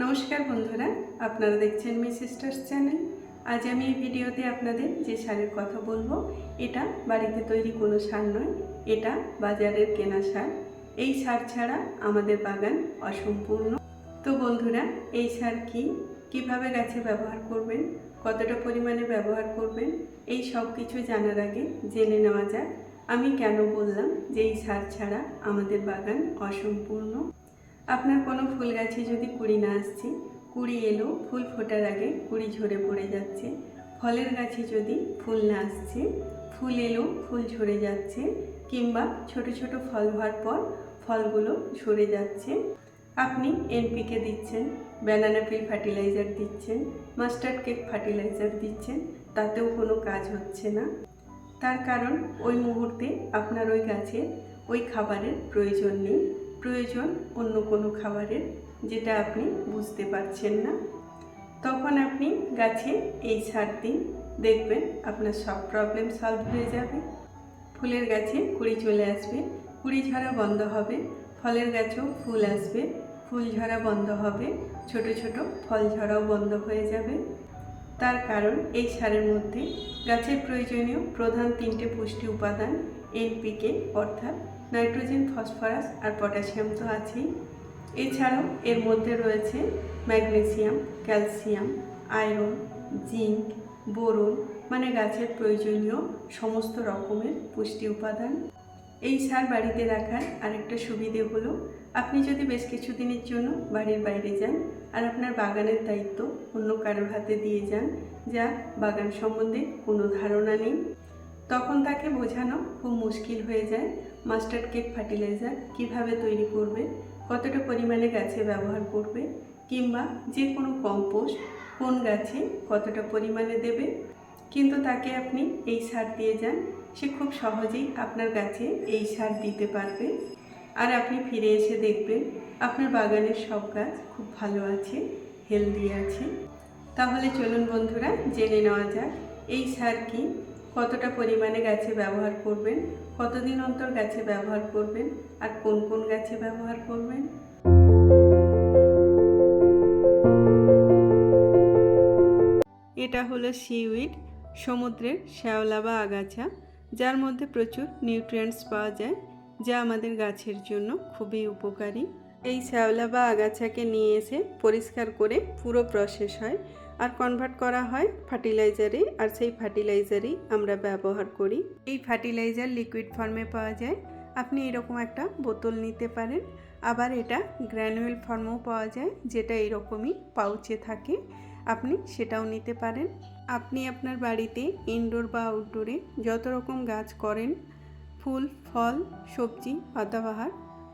নমস্কার বন্ধুরা, আপনারা দেখছেন মি সিস্টার্স চ্যানেল। আজ আমি এই ভিডিওতে আপনাদের যে সারের কথা বলব, এটা বাড়িতে তৈরি কোনো সার নয়, এটা বাজারের কেনা সার এই সার ছাড়া আমাদের বাগান অসম্পূর্ণ। তো বন্ধুরা, এই সার কি? কীভাবে গাছে ব্যবহার করবেন? কতটা পরিমাণে ব্যবহার করবেন? এই সব কিছু জানার আগে জেনে নেওয়া যাক। আমি কেন বললাম যে এই সার ছাড়া আমাদের বাগান অসম্পূর্ণ? আপনার কোনো ফুল গাছে যদি কুড়ি না আসছে, কুড়ি এলো, ফুল ফোটার আগে কুড়ি ঝরে পড়ে যাচ্ছে। ফলের গাছে যদি ফুল না আসছে, ফুল এলো, ফুল ঝরে যাচ্ছে, কিংবা ছোট ছোট ফল হওয়ার পর ফলগুলো ঝরে যাচ্ছে। আপনি এনপিকে দিচ্ছেন ব্যানানা পিল ফার্টিলাইজার দিচ্ছেন মাস্টার্ড কেক ফার্টিলাইজার দিচ্ছেন, তাতেও কোনো কাজ হচ্ছে না। তার কারণ ওই মুহূর্তে আপনার ওই গাছের ওই খাবারের প্রয়োজন নেই। প্রয়োজন অন্য কোনো খাবারের, যেটা আপনি বুঝতে পারছেন না। তখন আপনি গাছে এই সার দিন, দেখবেন আপনার সব প্রবলেম সলভ হয়ে যাবে। ফুলের গাছে কুড়ি চলে আসবে, কুড়ি ঝরা বন্ধ হবে, ফলের গাছেও ফুল আসবে, ফুল ঝরা বন্ধ হবে, ছোট ছোট ফল ঝরাও বন্ধ হয়ে যাবে। তার কারণ এই সারের মধ্যে গাছের প্রয়োজনীয় প্রধান তিনটে পুষ্টি উপাদান এনপিকে অর্থাৎ নাইট্রোজেন, ফসফরাস আর পটাশিয়াম তো আছেই। এছাড়াও এর মধ্যে রয়েছে magnesium, calcium, iron, zinc, boron মানে গাছের প্রয়োজনীয় সমস্ত রকমের পুষ্টি উপাদান। এই সার বাড়িতে রাখার আরেকটা সুবিধে হলো, আপনি যদি বেশ কিছুদিনের জন্য বাড়ির বাইরে যান আর আপনার বাগানের দায়িত্ব অন্য কারোর হাতে দিয়ে যান, যা বাগান সম্বন্ধে কোনো ধারণা নেই। তখন তাকে বোঝানো খুব মুশকিল হয়ে যায়। মাস্টার্ড কেক ফার্টিলাইজার কীভাবে তৈরি করবে? কতটা পরিমাণে গাছে ব্যবহার করবে? কিংবা যে কোনো কম্পোস্ট কোন গাছে কতটা পরিমাণে দেবে? কিন্তু তাকে আপনি এই সার দিয়ে যান। সে খুব সহজেই আপনার গাছে এই সার দিতে পারবে। আর আপনি ফিরে এসে দেখবেন আপনার বাগানের সব গাছ খুব ভালো আছে, হেলদি আছে। তাহলে চলুন বন্ধুরা, জেনে নেওয়া যাক, এই সার কি? কতটা পরিমাণে গাছে ব্যবহার করবেন? কতদিন অন্তর গাছে ব্যবহার করবেন? আর কোন কোন গাছে ব্যবহার করবেন? এটা হলো সিউইড, সমুদ্রের শ্যাওলা বা আগাছা, যার মধ্যে প্রচুর নিউট্রিয়েন্টস পাওয়া যায়, যা আমাদের গাছের জন্য খুবই উপকারী। এই শ্যাওলা বা আগাছাকে নিয়ে এসে পরিষ্কার করে পুরো প্রসেস হয়। আর কনভার্ট করা হয় ফার্টিলাইজারে আর সেই ফার্টিলাইজারই আমরা ব্যবহার করি। এই ফার্টিলাইজার লিকুইড ফর্মে পাওয়া যায়। আপনি এরকম একটা বোতল নিতে পারেন। আবার এটা গ্র্যানুয়েল ফর্মেও পাওয়া যায়, যেটা এরকমই পাউচে থাকে। আপনি সেটাও নিতে পারেন। আপনি আপনার বাড়িতে ইনডোর বা আউটডোরে যত রকম গাছ করেন, ফুল, ফল, সবজি পাতাবাহার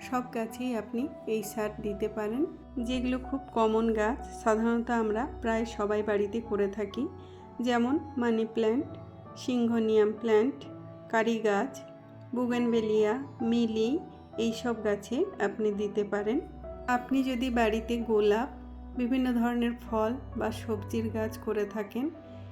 সব গাছেই আপনি এই সার দিতে পারেন, যেগুলো খুব কমন গাছ। সাধারণত আমরা প্রায় সবাই বাড়িতে করে থাকি, যেমন মানি প্ল্যান্ট, সিংহনিয়াম প্ল্যান্ট, কারি গাছ বুগেনবেলিয়া মিলি এই সব গাছে আপনি দিতে পারেন। আপনি যদি বাড়িতে গোলাপ, বিভিন্ন ধরনের ফল বা সবজির গাছ করে থাকেন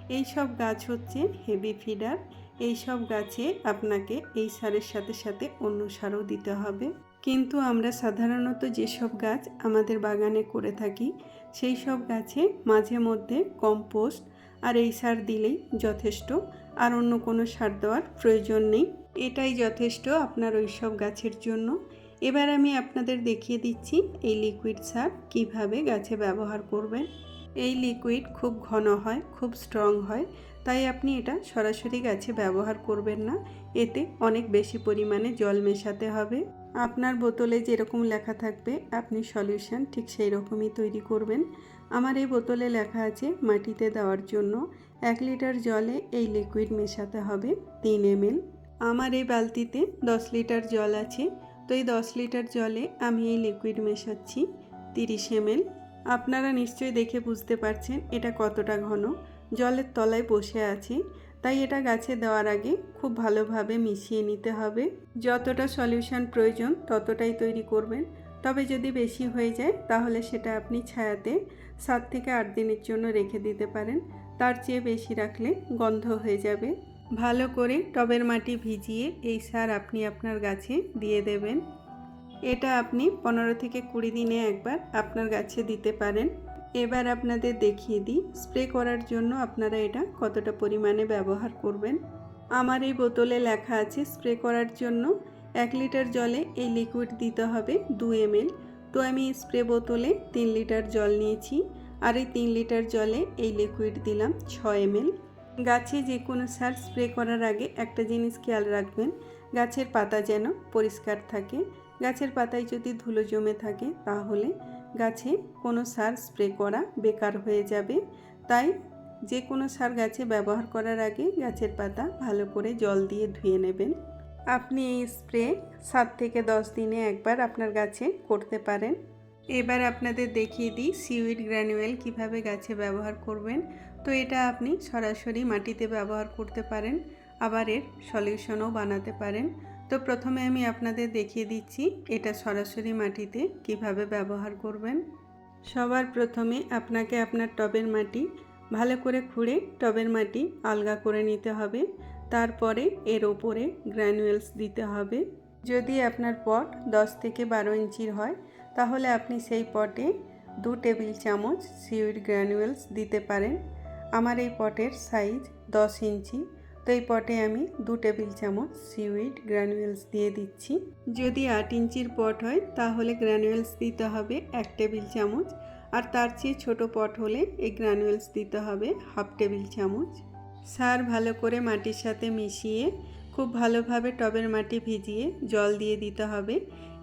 এই সব গাছ হচ্ছে হেভি ফিডার। এই সব গাছে আপনাকে এই সারের সাথে সাথে অন্য সারও দিতে হবে। কিন্তু আমরা সাধারণত যেসব গাছ আমাদের বাগানে করে থাকি, সেই সব গাছে মাঝে মধ্যে কম্পোস্ট আর এই সার দিলেই যথেষ্ট। আর অন্য কোনো সার দেওয়ার প্রয়োজন নেই। এটাই যথেষ্ট আপনার ওই সব গাছের জন্য। এবার আমি আপনাদের দেখিয়ে দিচ্ছি এই লিকুইড সার কীভাবে গাছে ব্যবহার করবেন। এই লিকুইড খুব ঘন হয়, খুব স্ট্রং হয়, তাই আপনি এটা সরাসরি গাছে ব্যবহার করবেন না। এতে অনেক বেশি পরিমাণে জল মেশাতে হবে। আপনার বোতলে যেরকম লেখা থাকবে, আপনি সলিউশন ঠিক সেই রকমই তৈরি করবেন। আমার এই বোতলে লেখা আছে মাটিতে দেওয়ার জন্য এক লিটার জলে এই লিকুইড মেশাতে হবে তিন এমএল। আমার এই বালতিতে দশ লিটার জল আছে, তো এই দশ লিটার জলে আমি এই লিকুইড মেশাচ্ছি তিরিশ এমএল। আপনারা নিশ্চয়ই দেখে বুঝতে পারছেন এটা কতটা ঘন। জলের তলায় বসে আছে, তাই এটা গাছে দেওয়ার আগে খুব ভালোভাবে মিশিয়ে নিতে হবে। যতটা সলিউশন প্রয়োজন ততটাই তৈরি করবেন। তবে যদি বেশি হয়ে যায় তাহলে সেটা আপনি ছায়াতে সাত থেকে আট দিনের জন্য রেখে দিতে পারেন। তার চেয়ে বেশি রাখলে গন্ধ হয়ে যাবে। ভালো করে টবের মাটি ভিজিয়ে এই সার আপনি আপনার গাছে দিয়ে দেবেন। এটা আপনি পনেরো থেকে কুড়ি দিনে একবার আপনার গাছে দিতে পারেন। এবার আপনাদের দেখিয়ে দিই, স্প্রে করার জন্য আপনারা এটা কতটা পরিমাণে ব্যবহার করবেন। আমার এই বোতলে লেখা আছে, স্প্রে করার জন্য এক লিটার জলে এই লিকুইড দিতে হবে দু এমএল। তো আমি স্প্রে বোতলে তিন লিটার জল নিয়েছি আর এই তিন লিটার জলে এই লিকুইড দিলাম ছ এমএল। গাছে যে কোনো সার স্প্রে করার আগে একটা জিনিস খেয়াল রাখবেন, গাছের পাতা যেন পরিষ্কার থাকে। গাছের পাতায় যদি ধুলো জমে থাকে, তাহলে গাছে কোনো সার স্প্রে করা বেকার হয়ে যাবে। তাই যে কোনো সার গাছে ব্যবহার করার আগে গাছের পাতা ভালো করে জল দিয়ে ধুয়ে নেবেন। আপনি এই স্প্রে সাত থেকে দশ দিনে একবার আপনার গাছে করতে পারেন। এবার আপনাদের দেখিয়ে দিই সিউইড গ্র্যানুয়েল কীভাবে গাছে ব্যবহার করবেন। তো এটা আপনি সরাসরি মাটিতে ব্যবহার করতে পারেন, আবার এর সলিউশনও বানাতে পারেন। তো প্রথমে আমি আপনাদের দেখিয়ে দিচ্ছি এটা সরাসরি মাটিতে কীভাবে ব্যবহার করবেন। সবার প্রথমে আপনাকে আপনার টবের মাটি ভালো করে খুঁড়ে টবের মাটি আলগা করে নিতে হবে। তারপরে এর ওপরে গ্র্যানুয়েলস দিতে হবে। যদি আপনার পট দশ থেকে বারো ইঞ্চির হয়, তাহলে আপনি সেই পটে দু টেবিল চামচ সিউইড গ্র্যানুয়েলস দিতে পারেন। আমার এই পটের সাইজ দশ ইঞ্চি। তো এই পটে আমি দু টেবিল চামচ সিউইড গ্র্যানুয়েলস দিয়ে দিচ্ছি। যদি আট ইঞ্চির পট হয়, তাহলে গ্র্যানুয়েলস দিতে হবে এক টেবিল চামচ। আর তার চেয়ে ছোট পট হলে এই গ্র্যানুয়েলস দিতে হবে হাফ টেবিল চামচ। সার ভালো করে মাটির সাথে মিশিয়ে, খুব ভালোভাবে টবের মাটি ভিজিয়ে জল দিয়ে দিতে হবে।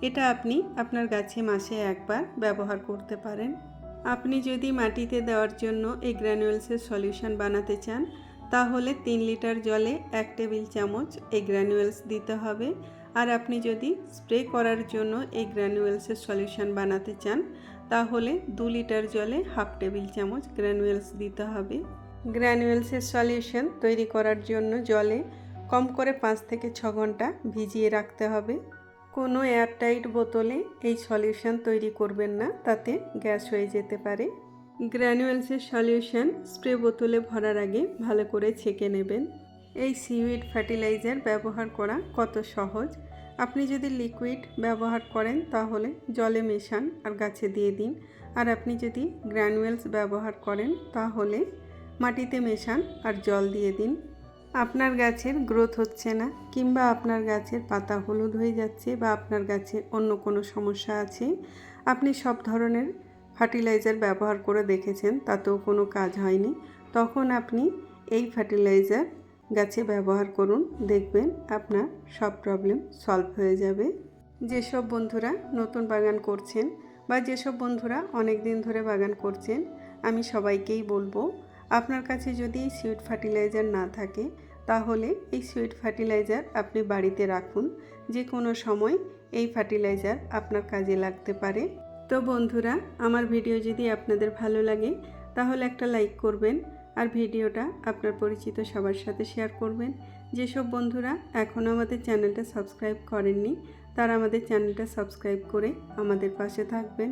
এটা আপনি আপনার গাছে মাসে একবার ব্যবহার করতে পারেন। আপনি যদি মাটিতে দেওয়ার জন্য এই গ্র্যানুয়েলসের সলিউশন বানাতে চান তাহলে তিন লিটার জলে এক টেবিল চামচ এই গ্র্যানুয়েলস দিতে হবে। আর আপনি যদি স্প্রে করার জন্য এই গ্র্যানুয়েলসের সলিউশন বানাতে চান, তাহলে দু লিটার জলে হাফ টেবিল চামচ গ্র্যানুয়েলস দিতে হবে। গ্র্যানুয়েলসের সলিউশন তৈরি করার জন্য জলে কম করে পাঁচ থেকে ছ ঘণ্টা ভিজিয়ে রাখতে হবে। কোনো এয়ারটাইট বোতলে এই সলিউশন তৈরি করবেন না, তাতে গ্যাস হয়ে যেতে পারে। গ্র্যানুয়েলসের সলিউশন স্প্রে বোতলে ভরার আগে ভালো করে ছেঁকে নেবেন। এই সিউইড ফার্টিলাইজার ব্যবহার করা কত সহজ। আপনি যদি লিকুইড ব্যবহার করেন তাহলে জলে মেশান আর গাছে দিয়ে দিন। আর আপনি যদি গ্র্যানুয়েলস ব্যবহার করেন তাহলে মাটিতে মেশান আর জল দিয়ে দিন। আপনার গাছের গ্রোথ হচ্ছে না, কিংবা আপনার গাছের পাতা হলুদ হয়ে যাচ্ছে বা আপনার গাছে অন্য কোনো সমস্যা আছে। আপনি সব ধরনের ফার্টিলাইজার ব্যবহার করে দেখেছেন, তাতেও কোনো কাজ হয়নি। তখন আপনি এই ফার্টিলাইজার গাছে ব্যবহার করুন, দেখবেন আপনার সব প্রবলেম সলভ হয়ে যাবে। যেসব বন্ধুরা নতুন বাগান করছেন বা যেসব বন্ধুরা অনেক দিন ধরে বাগান করছেন, আমি সবাইকেই বলব, আপনার কাছে যদি এই সুইট ফার্টিলাইজার না থাকে, তাহলে এই সুইট ফার্টিলাইজার আপনি বাড়িতে রাখুন। যে কোনো সময় এই ফার্টিলাইজার আপনার কাজে লাগতে পারে। তো বন্ধুরা, আমার ভিডিও যদি আপনাদের ভালো লাগে, তাহলে একটা লাইক করবেন আর ভিডিওটা আপনার পরিচিত সবার সাথে শেয়ার করবেন। যেসব বন্ধুরা এখনও আমাদের চ্যানেলটা সাবস্ক্রাইব করেননি, তারা আমাদের চ্যানেলটা সাবস্ক্রাইব করে আমাদের পাশে থাকবেন।